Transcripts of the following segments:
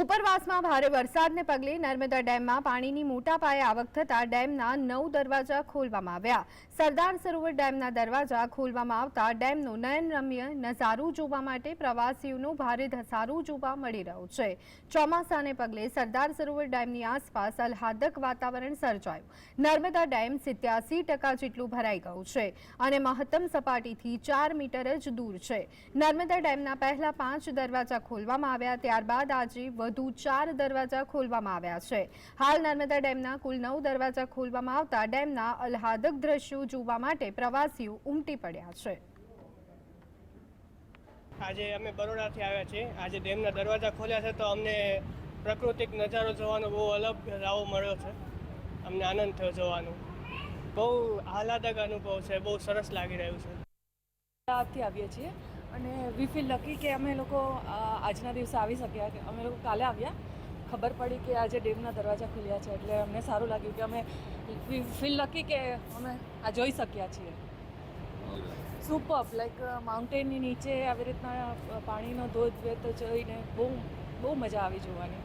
ઉપરવાસમાં ભારે વરસાદને પગલે નર્મદા ડેમમાં પાણીની મોટા પાયે આવક થતાં ડેમના નવ દરવાજા ખોલવામાં આવ્યા. સરદાર સરોવર ડેમના દરવાજા ખોલવામાં આવતા ડેમનો નયનરમ્ય નજારો જોવા માટે પ્રવાસીઓનો ભારે ધસારો જોવા મળી રહ્યો છે. ચોમાસાને પગલે સરદાર સરોવર ડેમની આસપાસ આહલાદક વાતાવરણ સર્જાયું. નર્મદા ડેમ સિત્યાસી ટકા જેટલું ભરાઈ ગયું છે અને મહત્તમ સપાટીથી ચાર મીટર જ દૂર છે. નર્મદા ડેમના પહેલા પાંચ દરવાજા ખોલવામાં આવ્યા, ત્યારબાદ આજે વધુ ચાર દરવાજા ખોલવામાં આવ્યા છે. હાલ નર્મદા ડેમના કુલ નવ દરવાજા ખોલવામાં આવતા ડેમના અલ્હાદક દ્રશ્યો જોવા માટે પ્રવાસીઓ ઉમટી પડ્યા છે. આજે અમે બરોડાથી આવ્યા છીએ. આજે ડેમના દરવાજા ખોલ્યા છે તો અમને પ્રાકૃતિક નજારો જોવાનો બહુ અલગ લાવો મળ્યો છે. અમને આનંદ થયો જોવાનો. બહુ આહલાદક અનુભવ છે બહુ સરસ લાગી રહ્યું છે. આવીએ છીએ. અને વી ફીલ લકી કે અમે લોકો આજના દિવસે આવી શક્યા કે અમે લોકો કાલે આવ્યા. ખબર પડી કે આજે ડેમના દરવાજા ખુલ્યા છે, એટલે અમને સારું લાગ્યું કે અમે વી ફીલ લકી કે અમે આ જોઈ શક્યા છીએ. સુપર લાઈક માઉન્ટેનની નીચે આવી રીતના પાણીનો ધોધ વહેતો જોઈને બહુ બહુ મજા આવી જોવાની.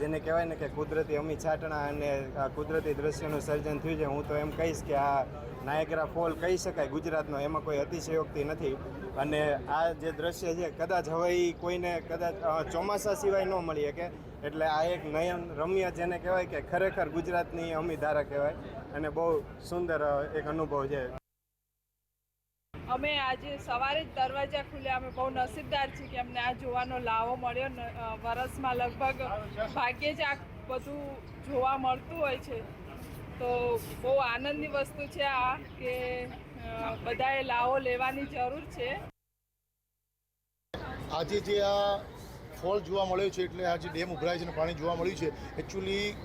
જેને કહેવાય ને કે કુદરતી અમી છાટણા અને કુદરતી દ્રશ્યનું સર્જન થયું છે. હું તો એમ કહીશ કે આ નાયગ્રા ફોલ કહી શકાય ગુજરાતનો, એમાં કોઈ અતિશયોક્તિ નથી. અને આ જે દ્રશ્ય છે, કદાચ હવે કોઈને કદાચ ચોમાસા સિવાય ન મળી શકે. એટલે આ એક નયન રમ્ય જેને કહેવાય કે ખરેખર ગુજરાતની અમી ધારા કહેવાય. અને બહુ સુંદર એક અનુભવ છે. અમે આજે સવારે જ દરવાજા ખુલ્યા. અમે બહુ નસીબદાર છીએ કે અમને આ જોવાનો લાવો મળ્યો. વરસમાં લગભગ ભાગ્યે જ આ બધું જોવા મળતું હોય છે. તો બહુ આનંદની વસ્તુ છે આ કે બધાએ લાવો લેવાની જરૂર છે. આજે જે આ ફોલ જોવા મળ્યો છે, એટલે આજે ડેમ ઉભરાય છે અને પાણી જોવા મળ્યું છે. એકચ્યુઅલી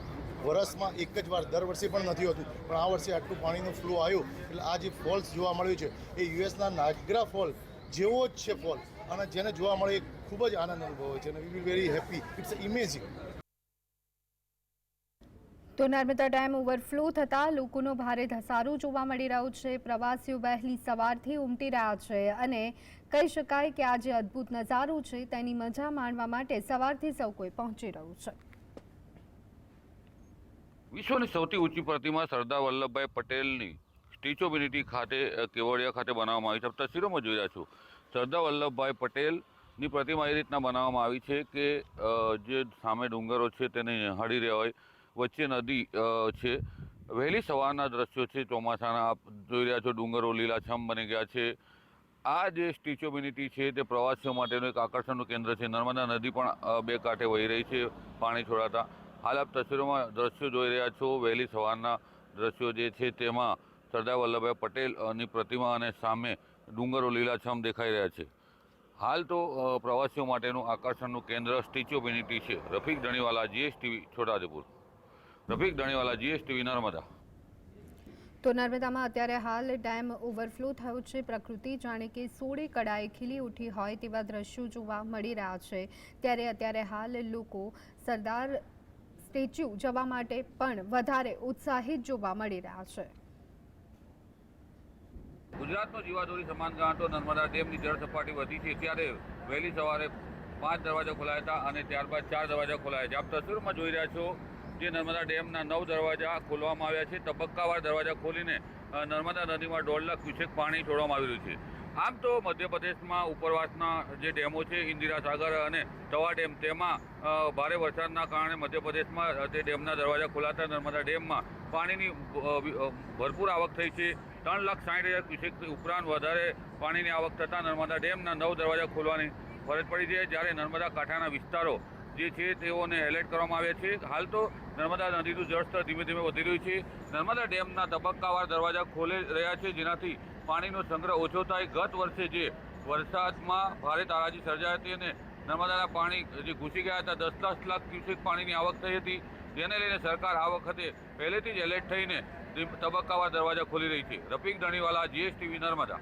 વરસમાં એક જ વાર દર વર્ષે પણ નથી હોતું. પણ આ વર્ષે આટલું પાણીનો ફ્લો આવ્યો, એટલે આ જે ફોલ્સ જોવા મળ્યું છે, એ યુએસના નાગરા ફોલ જેવો જ છે ફોલ અને જેને જોવા મળે એ ખૂબ જ આનંદ અનુભવે છે અને we be very happy it's amazing તો નર્મદા ડેમ ઓવરફ્લો થતાં લોકોનો ભારે ધસારો જોવા મળી રહ્યો છે. પ્રવાસીઓ વહેલી સવારથી ઉમટી રહ્યા છે અને કહી શકાય કે આ જે અદ્ભુત નજારો છે તેની મજા માણવા માટે સવારથી સૌ કોઈ પહોંચી રહ્યું છે. વિશ્વની સૌથી ઊંચી પ્રતિમા સરદાર વલ્લભભાઈ પટેલની સ્ટેચ્યુ ઓફ યુનિટી ખાતે કેવડિયા ખાતે બનાવવામાં આવી છે. આપ તસવીરોમાં જોઈ રહ્યા છો. સરદાર વલ્લભભાઈ પટેલની પ્રતિમા એ રીતના બનાવવામાં આવી છે કે જે સામે ડુંગરો છે તેને નિહાળી રહ્યા હોય વચ્ચે નદી છે. વહેલી સવારના દ્રશ્યો છે, ચોમાસાના. આપ જોઈ રહ્યા છો ડુંગરો લીલાછમ બની ગયા છે. આ જે સ્ટેચ્યુ ઓફ યુનિટી છે તે પ્રવાસીઓ માટેનું એક આકર્ષણનું કેન્દ્ર છે. નર્મદા નદી પણ બે કાંઠે વહી રહી છે, પાણી છોડાતા. હાલ આપ તસવીરોમાં દ્રશ્યો જોઈ રહ્યા છો. વહેલી સવારના દ્રશ્યો જે છે તેમાં સરદાર વલ્લભભાઈ પટેલની પ્રતિમા અને સામે ડુંગરો લીલાછમ દેખાઈ રહ્યા છે. હાલ તો પ્રવાસીઓ માટેનું આકર્ષણનું કેન્દ્ર સ્ટેચ્યુ ઓફ યુનિટી છે. Rafiq Dhaniwala, GSTV Chhotaudepur Rafiq Dhaniwala, GSTV, Narmada. તો નર્મદામાં અત્યારે હાલ ડેમ ઓવરફ્લો થયો છે. પ્રકૃતિ જાણે કે સોળે કડાએ ખીલી ઉઠી હોય તેવા દ્રશ્યો જોવા મળી રહ્યા છે. ત્યારે અત્યારે હાલ લોકો સરદાર સ્ટેચ્યુ જવા માટે પણ વધારે ઉત્સાહિત જોવા મળી રહ્યા છે. ગુજરાતનો જીવાદોરી સમાન ગાંઠો નર્મદા ડેમની જળ સપાટી વધી છે ત્યારે વહેલી સવારે પાંચ દરવાજા ખોલાયા હતા અને ત્યારબાદ ચાર દરવાજા ખોલાયા છે. આપ તસવીરમાં જોઈ રહ્યા છો જે નર્મદા ડેમના નવ દરવાજા ખોલવામાં આવ્યા છે. તબક્કાવાર દરવાજા ખોલીને નર્મદા નદીમાં દોઢ લાખ ક્યુસેક પાણી છોડવામાં આવી રહ્યું છે. આમ તો મધ્યપ્રદેશમાં ઉપરવાસના જે ડેમો છે, ઇન્દિરા સાગર અને તવા ડેમ, તેમાં ભારે વરસાદના કારણે મધ્યપ્રદેશમાં તે ડેમના દરવાજા ખોલાતા નર્મદા ડેમમાં પાણીની ભરપૂર આવક થઈ છે. ત્રણ લાખ સાઠ હજાર ક્યુસેક ઉપરાંત વધારે પાણીની આવક થતાં નર્મદા ડેમના નવ દરવાજા ખોલવાની ફરજ પડી છે. જ્યારે નર્મદા કાંઠાના વિસ્તારો જે છે, તેઓને એલર્ટ કરવામાં આવ્યા છે. હાલ તો નર્મદા નદીનું જળસ્તર ધીમે ધીમે વધી રહ્યું છે. નર્મદા ડેમના તબક્કાવાર દરવાજા ખોલી રહ્યા છે, જેનાથી પાણીનો સંગ્રહ ઓછો થાય. ગત વર્ષે જે વરસાદમાં ભારે તારાજી સર્જાઈ હતી અને નર્મદાના પાણી જે ઘૂસી ગયા હતા દસ દસ લાખ ક્યુસેક પાણીની આવક થઈ હતી. જેને લઈને સરકાર આ વખતે પહેલેથી જ એલર્ટ થઈને તબક્કાવાર દરવાજા ખોલી રહી છે. રફીક ધણીવાલા, જીએસટીવી, નર્મદા.